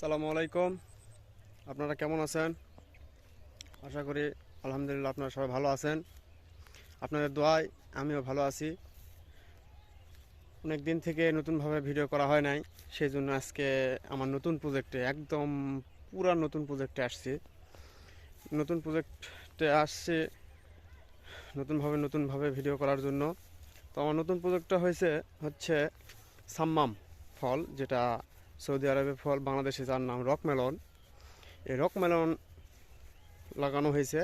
সালামু আলাইকুম। আপনারা কেমন আছেন? আশা করি আলহামদুলিল্লাহ আপনারা সবাই ভালো আছেন। আপনাদের দোয়ায় আমিও ভালো আছি। অনেক দিন থেকে নতুনভাবে ভিডিও করা হয় নাই সেই জন্য আজকে আমার নতুন প্রজেক্টে একদম পুরা নতুন প্রজেক্টে আসছি। নতুন প্রজেক্টে আসছে নতুনভাবে নতুনভাবে ভিডিও করার জন্য। তো আমার নতুন প্রজেক্টটা হয়েছে, হচ্ছে সাম্মাম ফল, যেটা সৌদি আরবের ফল, বাংলাদেশে যার নাম রক মেলন। এই রক মেলন লাগানো হয়েছে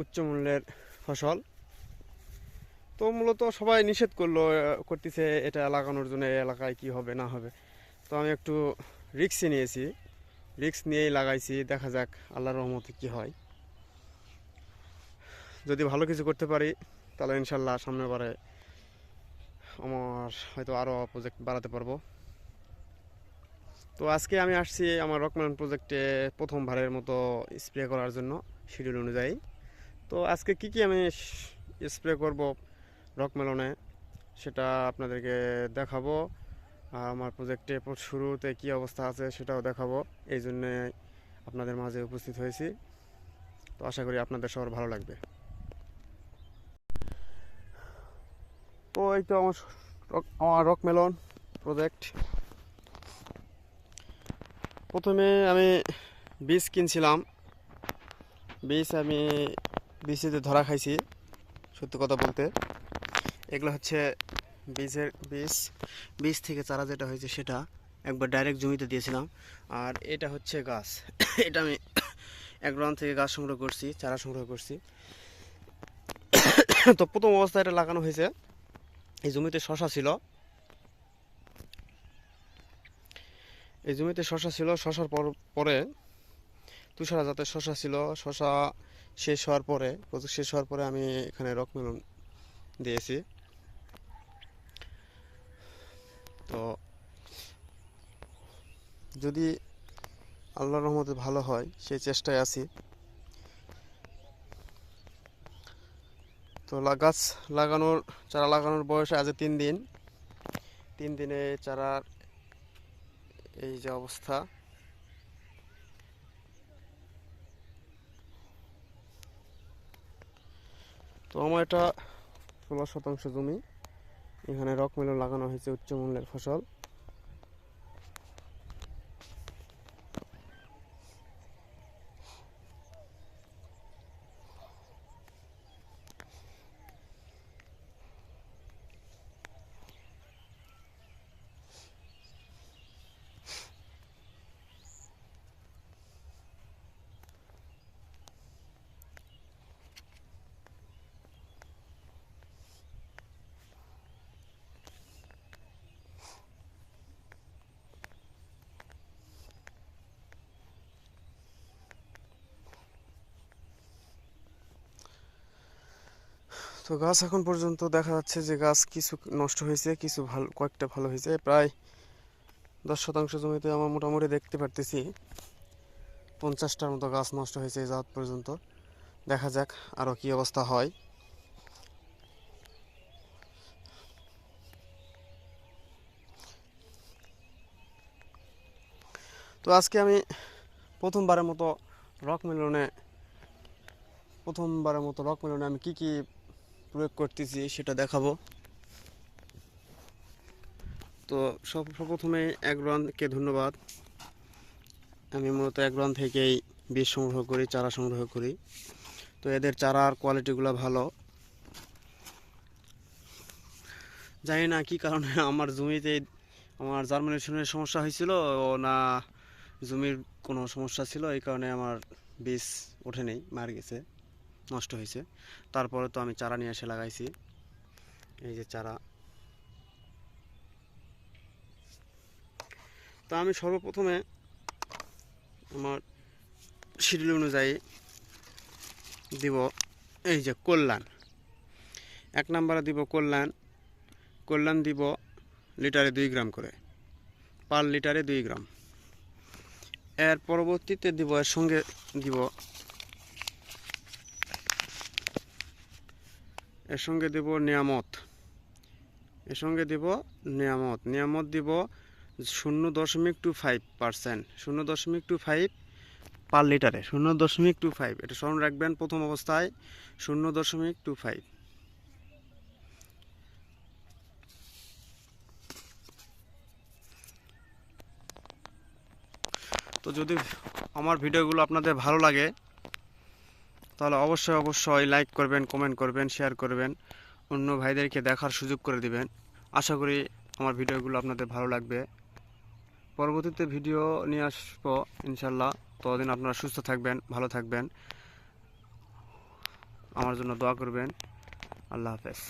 উচ্চ মূল্যের ফসল। তো মূলত সবাই নিষেধ করল, করতেছে এটা লাগানোর জন্য এই এলাকায় কি হবে, না হবে। তো আমি একটু রিক্স নিয়েছি। রিক্স নিয়েই লাগাইছি, দেখা যাক আল্লাহর রহমতে কি হয়। যদি ভালো কিছু করতে পারি, তাহলে ইনশাল্লাহ সামনের বারে আমার হয়তো আরও প্রজেক্ট বাড়াতে পারব। তো আজকে আমি আসছি আমার রকমান প্রজেক্টে প্রথমবারের মতো স্প্রে করার জন্য শিডিউল অনুযায়ী। তো আজকে কি কি আমি স্প্রে করব রকমেলনে সেটা আপনাদেরকে দেখাবো। আমার প্রজেক্টে শুরুতে কি অবস্থা আছে সেটাও দেখাবো। এই জন্যে আপনাদের মাঝে উপস্থিত হয়েছি। তো আশা করি আপনাদের সবার ভালো লাগবে। তো এই তো আমার রক- আমার রকমেলন প্রজেক্ট। প্রথমে আমি বীজ কিনছিলাম। বীজ আমি বীজেতে ধরা খাইছি, সত্যি কথা বলতে। এগুলো হচ্ছে বীজের বীজ বীজ থেকে চারা যেটা হয়েছে সেটা একবার ডাইরেক্ট জমিতে দিয়েছিলাম। আর এটা হচ্ছে গাছ। এটা আমি এক গ্রাউন্ড থেকে গাছ সংগ্রহ করছি, চারা সংগ্রহ করছি। তো প্রথম অবস্থায় এটা লাগানো হয়েছে। এই জমিতে শশা ছিল। এই জমিতে শশা ছিল, শশার পর, পরে তুষারা জাতের শশা ছিল, শশা শেষ হওয়ার পরে, প্রজেক্ট শেষ হওয়ার পরে আমি এখানে রকমেলন দিয়েছি। তো যদি আল্লাহর রহমতে ভালো হয়, সেই চেষ্টায় আছি। তো গাছ লাগানোর, চারা লাগানোর বয়স আজ তিন দিন। তিন দিনে চারার এই যে অবস্থা। তো আমার এটা ষোলো শতাংশ জমি। এখানে রক মেলো লাগানো হয়েছে উচ্চমূল্যের ফসল। তো গাছ এখন পর্যন্ত দেখা যাচ্ছে যে গাছ কিছু নষ্ট হয়েছে, কিছু ভালো, কয়েকটা ভালো হয়েছে। প্রায় দশ শতাংশ জমিতে আমার মোটামুটি দেখতে পারতেছি। পঞ্চাশটার মতো গাছ নষ্ট হয়েছে এই যাওয়ার পর্যন্ত। দেখা যাক আরও কি অবস্থা হয়। তো আজকে আমি প্রথমবারের মতো রক মিলনে, প্রথমবারের মতো রক মিলনে আমি কি কি প্রয়োগ করতেছি, সেটা দেখাবো। তো সব প্রথমে একরানকে ধন্যবাদ। আমি মূলত একরান থেকেই বীজ সংগ্রহ করি, চারা সংগ্রহ করি। তো এদের চারার কোয়ালিটিগুলো ভালো। জানি না কি কারণে আমার জমিতে, আমার জার্মিনেশনের সমস্যা হয়েছিল ও না জমির কোনো সমস্যা ছিল, এই কারণে আমার বীজ ওঠেনি, মার গেছে। নষ্ট হয়েছে। তারপরে তো আমি চারা নিয়ে এসে লাগাইছি। এই যে চারা। তো আমি সর্বপ্রথমে আমার শিডিউল অনুযায়ী দিব এই যে কল্যাণ। এক নম্বরে দিব কল্যাণ। কল্যাণ দিব লিটারে দুই গ্রাম করে। পার লিটারে দুই গ্রাম। এর পরবর্তীতে দিব, এর সঙ্গে দিব এর সঙ্গে দেব নিয়ামত। এর সঙ্গে দেব নিয়ামত। নিয়ামত দিব শূন্য দশমিক টু ফাইভ পার্সেন্ট শূন্য দশমিক টু ফাইভ পার লিটারে শূন্য দশমিক টু ফাইভ এটা স্মরণ রাখবেন প্রথম অবস্থায়। শূন্য দশমিক টু ফাইভ তো যদি আমার ভিডিওগুলো আপনাদের ভালো লাগে তাহলে অবশ্যই অবশ্যই লাইক করবেন কমেন্ট করবেন শেয়ার করবেন, অন্য ভাইদেরকে দেখার সুযোগ করে দিবেন। আশা করি আমার ভিডিওগুলো আপনাদের ভালো লাগবে। পরবর্তীতে ভিডিও নিয়ে আসব ইনশাল্লাহ ততদিন আপনারা সুস্থ থাকবেন, ভালো থাকবেন। আমার জন্য দোয়া করবেন। আল্লাহ হাফেজ।